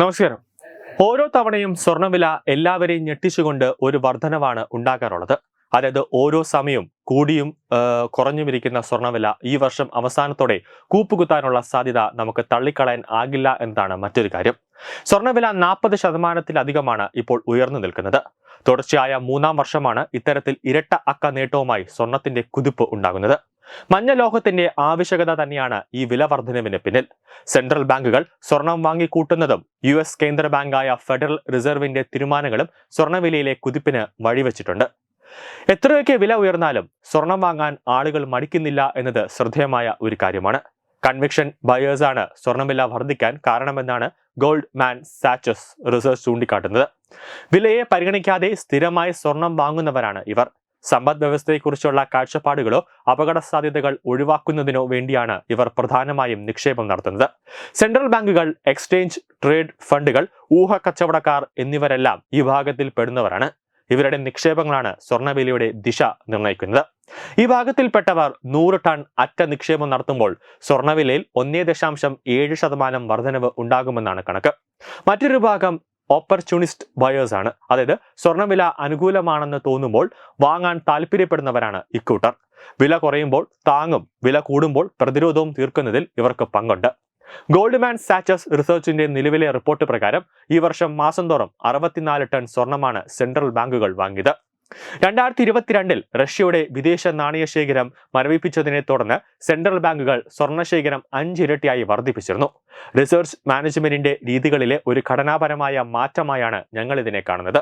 നമസ്കാരം. ഓരോ തവണയും സ്വർണവില എല്ലാവരെയും ഞെട്ടിച്ചുകൊണ്ട് ഒരു വർധനവാണ് ഉണ്ടാക്കാറുള്ളത് അതായത് ഓരോ സമയവും കൂടിയും കുറഞ്ഞുമിരിക്കുന്ന സ്വർണവില ഈ വർഷം അവസാനത്തോടെ കൂപ്പുകുത്താനുള്ള സാധ്യത നമുക്ക് തള്ളിക്കളയാൻ ആകില്ല എന്നതാണ് മറ്റൊരു കാര്യം. സ്വർണവില നാൽപ്പത് ശതമാനത്തിലധികമാണ് ഇപ്പോൾ ഉയർന്നു നിൽക്കുന്നത്. തുടർച്ചയായ മൂന്നാം വർഷമാണ് ഇത്തരത്തിൽ ഇരട്ട അക്ക നേട്ടവുമായി സ്വർണത്തിന്റെ കുതിപ്പ് ഉണ്ടാകുന്നത്. മഞ്ഞ ലോഹത്തിന്റെ ആവശ്യകത തന്നെയാണ് ഈ വില വർധനവിന് പിന്നിൽ. സെൻട്രൽ ബാങ്കുകൾ സ്വർണം വാങ്ങിക്കൂട്ടുന്നതും യു എസ് കേന്ദ്ര ബാങ്കായ ഫെഡറൽ റിസർവിന്റെ തീരുമാനങ്ങളും സ്വർണവിലയിലെ കുതിപ്പിന് വഴിവെച്ചിട്ടുണ്ട്. എത്രയൊക്കെ വില ഉയർന്നാലും സ്വർണം വാങ്ങാൻ ആളുകൾ മടിക്കുന്നില്ല എന്നത് ശ്രദ്ധേയമായ ഒരു കാര്യമാണ്. കൺവിക്ഷൻ ബയേഴ്സാണ് സ്വർണവില വർദ്ധിക്കാൻ കാരണമെന്നാണ് ഗോൾഡ് മാൻ സാച്ചസ് റിസർച്ച് ചൂണ്ടിക്കാട്ടുന്നത്. വിലയെ പരിഗണിക്കാതെ സ്ഥിരമായി സ്വർണം വാങ്ങുന്നവരാണ് ഇവർ. സമ്പദ് വ്യവസ്ഥയെക്കുറിച്ചുള്ള കാഴ്ചപ്പാടുകളോ അപകട സാധ്യതകൾ ഒഴിവാക്കുന്നതിനോ വേണ്ടിയാണ് ഇവർ പ്രധാനമായും നിക്ഷേപം നടത്തുന്നത്. സെൻട്രൽ ബാങ്കുകൾ എക്സ്ചേഞ്ച് ട്രേഡ് ഫണ്ടുകൾ ഊഹ കച്ചവടക്കാർ എന്നിവരെല്ലാം ഈ ഭാഗത്തിൽ പെടുന്നവരാണ്. ഇവരുടെ നിക്ഷേപങ്ങളാണ് സ്വർണവിലയുടെ ദിശ നിർണയിക്കുന്നത്. ഈ ഭാഗത്തിൽപ്പെട്ടവർ നൂറ് ടൺ അറ്റ നിക്ഷേപം നടത്തുമ്പോൾ സ്വർണവിലയിൽ ഒന്നേ ദശാംശം ഏഴ് ശതമാനം വർധനവ് ഉണ്ടാകുമെന്നാണ് കണക്ക്. മറ്റൊരു ഭാഗം ഓപ്പർച്യൂണിസ്റ്റ് ബയേഴ്സ് ആണ്. അതായത് സ്വർണവില അനുകൂലമാണെന്ന് തോന്നുമ്പോൾ വാങ്ങാൻ താല്പര്യപ്പെടുന്നവരാണ് ഇക്കൂട്ടർ. വില കുറയുമ്പോൾ താങ്ങും വില കൂടുമ്പോൾ പ്രതിരോധവും തീർക്കുന്നതിൽ ഇവർക്ക് പങ്കുണ്ട്. ഗോൾഡ്മാൻ സാച്ചസ് റിസർച്ചിന്റെ നിലവിലെ റിപ്പോർട്ട് പ്രകാരം ഈ വർഷം മാസം തോറും അറുപത്തിനാല് ടൺ സ്വർണമാണ് സെൻട്രൽ ബാങ്കുകൾ വാങ്ങിയത്. രണ്ടായിരത്തി ഇരുപത്തിരണ്ടിൽ റഷ്യയുടെ വിദേശ നാണയ ശേഖരം മരവിപ്പിച്ചതിനെ തുടർന്ന് സെൻട്രൽ ബാങ്കുകൾ സ്വർണശേഖരം അഞ്ചിരട്ടിയായി വർദ്ധിപ്പിച്ചിരുന്നു. റിസർച്ച് മാനേജ്മെന്റിന്റെ രീതികളിലെ ഒരു ഘടനാപരമായ മാറ്റമായാണ് ഞങ്ങൾ ഇതിനെ കാണുന്നത്.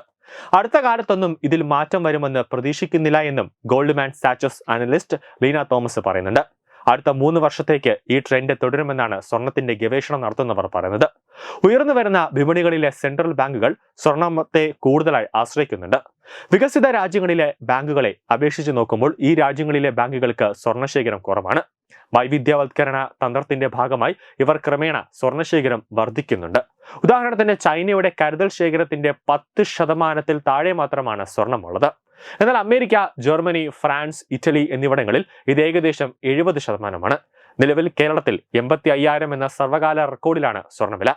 അടുത്ത കാലത്തൊന്നും ഇതിൽ മാറ്റം വരുമെന്ന് പ്രതീക്ഷിക്കുന്നില്ല എന്നും Goldman Sachs analyst Leena Thomas പറയുന്നുണ്ട്. അടുത്ത മൂന്ന് വർഷത്തേക്ക് ഈ ട്രെൻഡ് തുടരുമെന്നാണ് സ്വർണത്തിന്റെ ഗവേഷണം നടത്തുന്നവർ പറയുന്നത്. ഉയർന്നു വരുന്ന വിപണികളിലെ സെൻട്രൽ ബാങ്കുകൾ സ്വർണത്തെ കൂടുതലായി ആശ്രയിക്കുന്നുണ്ട്. വികസിത രാജ്യങ്ങളിലെ ബാങ്കുകളെ അപേക്ഷിച്ച് നോക്കുമ്പോൾ ഈ രാജ്യങ്ങളിലെ ബാങ്കുകൾക്ക് സ്വർണശേഖരം കുറവാണ്. വൈവിധ്യവൽക്കരണ തന്ത്രത്തിന്റെ ഭാഗമായി ഇവർ ക്രമേണ സ്വർണശേഖരം വർദ്ധിക്കുന്നുണ്ട്. ഉദാഹരണത്തിന് ചൈനയുടെ കരുതൽ ശേഖരത്തിന്റെ പത്ത് ശതമാനത്തിൽ താഴെ മാത്രമാണ് സ്വർണമുള്ളത്. എന്നാൽ അമേരിക്ക ജർമ്മനി ഫ്രാൻസ് ഇറ്റലി എന്നിവിടങ്ങളിൽ ഇത് ഏകദേശം എഴുപത് ശതമാനമാണ്. നിലവിൽ കേരളത്തിൽ എൺപത്തി അയ്യായിരം എന്ന സർവകാല റെക്കോർഡിലാണ് സ്വർണവില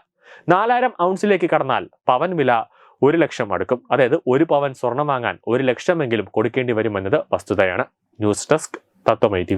നാലായിരം ഔൺസിലേക്ക് കടന്നാൽ പവൻ വില ഒരു ലക്ഷം അടുക്കും. അതായത് ഒരു പവൻ സ്വർണം വാങ്ങാൻ ഒരു ലക്ഷമെങ്കിലും കൊടുക്കേണ്ടി വരുമെന്നത് വസ്തുതയാണ്. ന്യൂസ് ഡെസ്ക് തത്വമൈ ടി